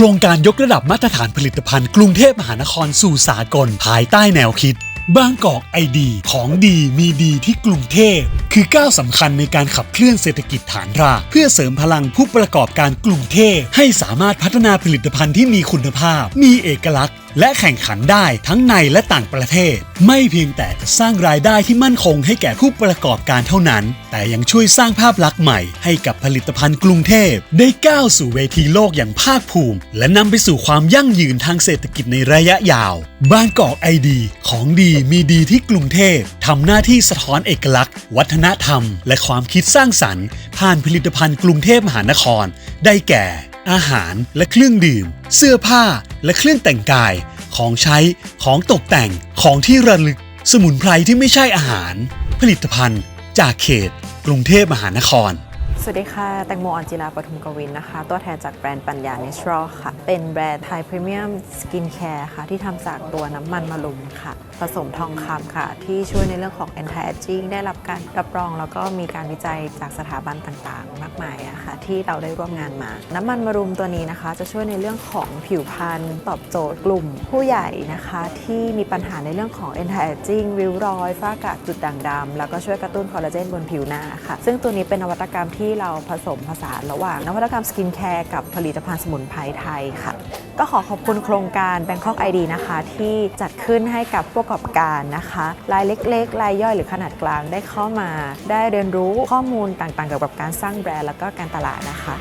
ครงการยกระดับมาตรฐานผลิตภัณฑ์กรุงเทพมหานครสู่สากลภายใต้แนวคิดบางกอกไอดีของดีมีดีที่กรุงเทพ คือก้าวสำคัญในการขับเคลื่อนเศรษฐกิจฐานรากเพื่อเสริมพลังผู้ประกอบการกรุงเทพ ให้สามารถพัฒนาผลิตภัณฑ์ที่มีคุณภาพ มีเอกลักษณ์และแข่งขันได้ทั้งในและต่างประเทศ ไม่เพียงแต่จะสร้างรายได้ที่มั่นคงให้แก่ผู้ประกอบการเท่านั้น แต่ยังช่วยสร้างภาพลักษณ์ใหม่ให้กับผลิตภัณฑ์กรุงเทพ ได้ก้าวสู่เวทีโลกอย่างภาคภูมิ และนำไปสู่ความยั่งยืนทางเศรษฐกิจในระยะยาวบางกอกไอดีของดีมีดีที่กรุงเทพทำหน้าที่สะท้อนเอกลักษณ์ วัฒนธรรม และความคิดสร้างสรรค์ ผ่านผลิตภัณฑ์กรุงเทพมหานคร ได้แก่ อาหารและเครื่องดื่ม เสื้อผ้า และเครื่องแต่งกาย ของใช้ ของตกแต่ง ของที่ระลึก สมุนไพรที่ไม่ใช่อาหาร ผลิตภัณฑ์ จากเขต กรุงเทพมหานคร วัสดีค่ะ แตงโมออนจิลาปทุมกวินนะคะ ตัวแทนจากแบรนด์ปัญญาเนชรัลค่ะ เป็นแบรนด์ไทยพรีเมียมสกินแคร์ค่ะ ที่ทำจากตัวน้ำมันมะรุมค่ะ ผสมทองคำค่ะ ที่ช่วยในเรื่องของ anti aging ได้รับการรับรอง แล้วก็มีการวิจัยจากสถาบันต่างๆ มากมายอะค่ะ ที่เราได้ร่วมงานมา น้ำมันมะรุมตัวนี้นะคะ จะช่วยในเรื่องของผิวพรรณตอบโจทย์กลุ่ม ผู้ใหญ่นะคะ ที่มีปัญหาในเรื่องของ anti aging ริ้วรอยฝ้ากระจุดด่างดำแล้วก็ช่วยกระตุ้นคอลลาเจนบนผิวหน้าค่ะ ซึ่งตัวนี้เป็นนวัตกรรมที่เราผสมผสานระหว่างนวัตกรรมสกินแคร์กับผลิตภัณฑ์สมุนไพรไทยค่ะ ก็ขอขอบคุณโครงการ Bangkok ID นะคะ ที่จัดขึ้นให้กับผู้ประกอบการนะคะ รายเล็กๆ รายย่อยหรือขนาดกลางได้เข้ามา ได้เรียนรู้ข้อมูลต่างๆเกี่ยวกับการสร้างแบรนด์แล้วก็การตลาดนะคะ